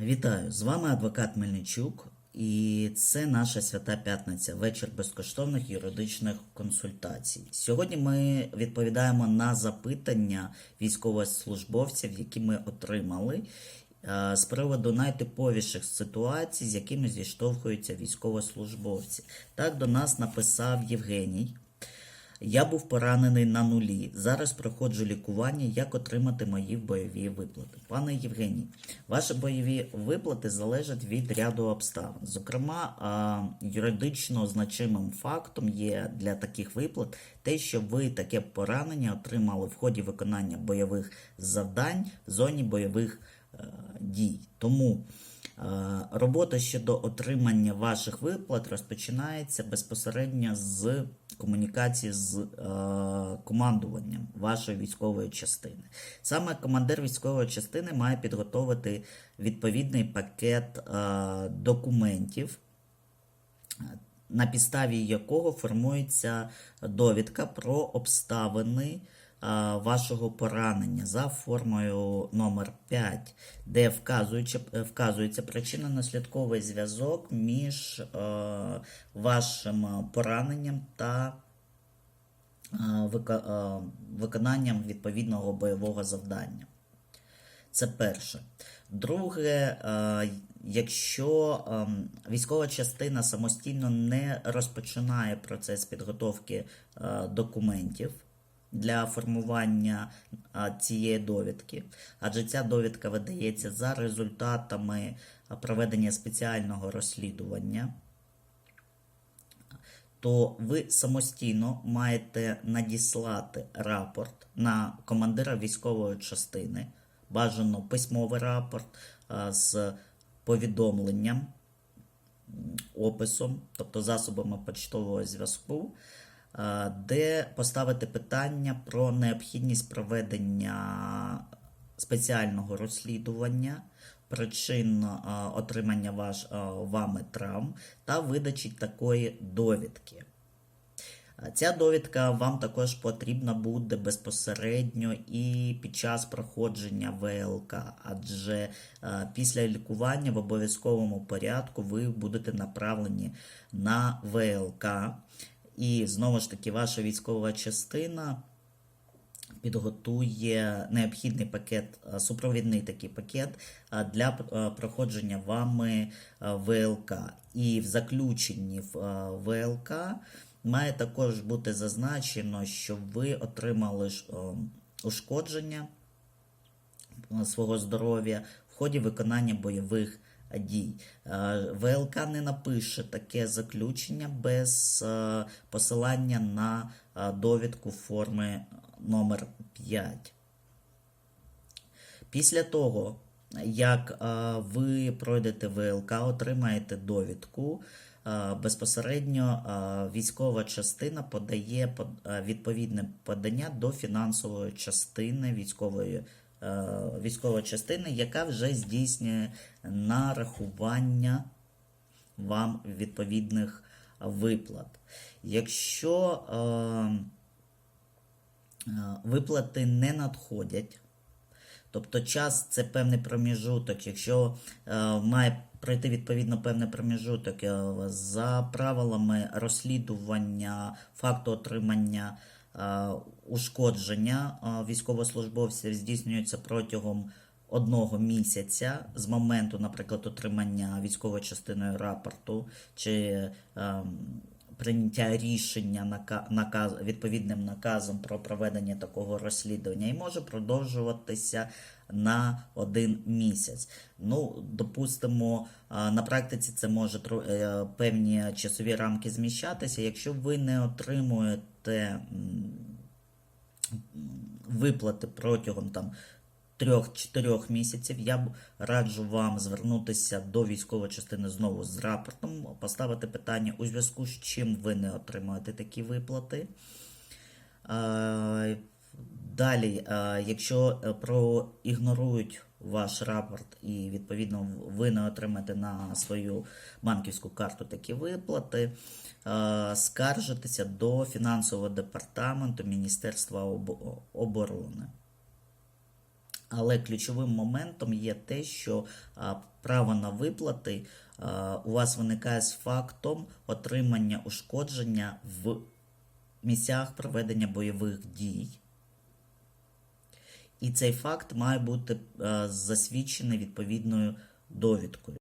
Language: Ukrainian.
Вітаю! З вами адвокат Мельничук, і це наша свята п'ятниця, вечір безкоштовних юридичних консультацій. Сьогодні ми відповідаємо на запитання військовослужбовців, які ми отримали е, з приводу найтиповіших ситуацій, з якими зіштовхуються військовослужбовці. Так до нас написав Євгеній. Я був поранений на нулі. Зараз проходжу лікування. Як отримати мої бойові виплати? Пане Євгеній, ваші бойові виплати залежать від ряду обставин. Зокрема, юридично значимим фактом є для таких виплат те, що ви таке поранення отримали в ході виконання бойових завдань в зоні бойових е, дій. Тому е, робота щодо отримання ваших виплат розпочинається безпосередньо з комунікації з е, командуванням вашої військової частини. Саме командир військової частини має підготовити відповідний пакет е, документів, на підставі якого формується довідка про обставини вашого поранення за формою номер 5, де вказуючи, вказується причинно-наслідковий зв'язок між е, вашим пораненням та е, е, виконанням відповідного бойового завдання. Це перше. Друге, е, якщо ем, військова частина самостійно не розпочинає процес підготовки е, документів для формування цієї довідки, адже ця довідка видається за результатами проведення спеціального розслідування. То ви самостійно маєте надіслати рапорт на командира військової частини, бажано письмовий рапорт з повідомленням, описом, тобто засобами почтового зв'язку, де поставити питання про необхідність проведення спеціального розслідування причин отримання ваш, вами травм та видачі такої довідки. Ця довідка вам також потрібна буде безпосередньо і під час проходження ВЛК, адже е, після лікування в обов'язковому порядку ви будете направлені на ВЛК, і знову ж таки ваша військова частина підготує необхідний пакет, е, супровідний такий пакет е, для е, проходження вами ВЛК. І в заключенні в ВЛК має також бути зазначено, що ви отримали ушкодження свого здоров'я в ході виконання бойових дій. Е, ВЛК не напише таке заключення без е, посилання на е, довідку форми номер 5. Після того, як ви пройдете ВЛК, отримаєте довідку, безпосередньо військова частина подає відповідне подання до фінансової частини військової, військової частини, яка вже здійснює нарахування вам відповідних виплат. Якщо е, е, виплати не надходять, Тобто час це певний проміжуток. Якщо е, має пройти відповідно певний проміжуток е, за правилами розслідування факту отримання е, ушкодження е, військовослужбовців здійснюється протягом одного місяця з моменту, наприклад, отримання військовою частиною рапорту чи ем, прийняття рішення нака- наказ, відповідним наказом про проведення такого розслідування і може продовжуватися на один місяць. Ну, допустимо, на практиці це може е, певні часові рамки зміщатися. Якщо ви не отримуєте виплати протягом там. Трьох-чотирьох місяців я б раджу вам звернутися до військової частини знову з рапортом, поставити питання у зв'язку з чим ви не отримуєте такі виплати. Е, Далі, е, якщо е, проігнорують ваш рапорт і відповідно ви не отримаєте на свою банківську карту такі виплати, скаржитеся до фінансового департаменту Міністерства оборони. Але ключовим моментом є те, що право на виплати у вас виникає з фактом отримання ушкодження в місцях проведення бойових дій. І цей факт має бути засвідчений відповідною довідкою.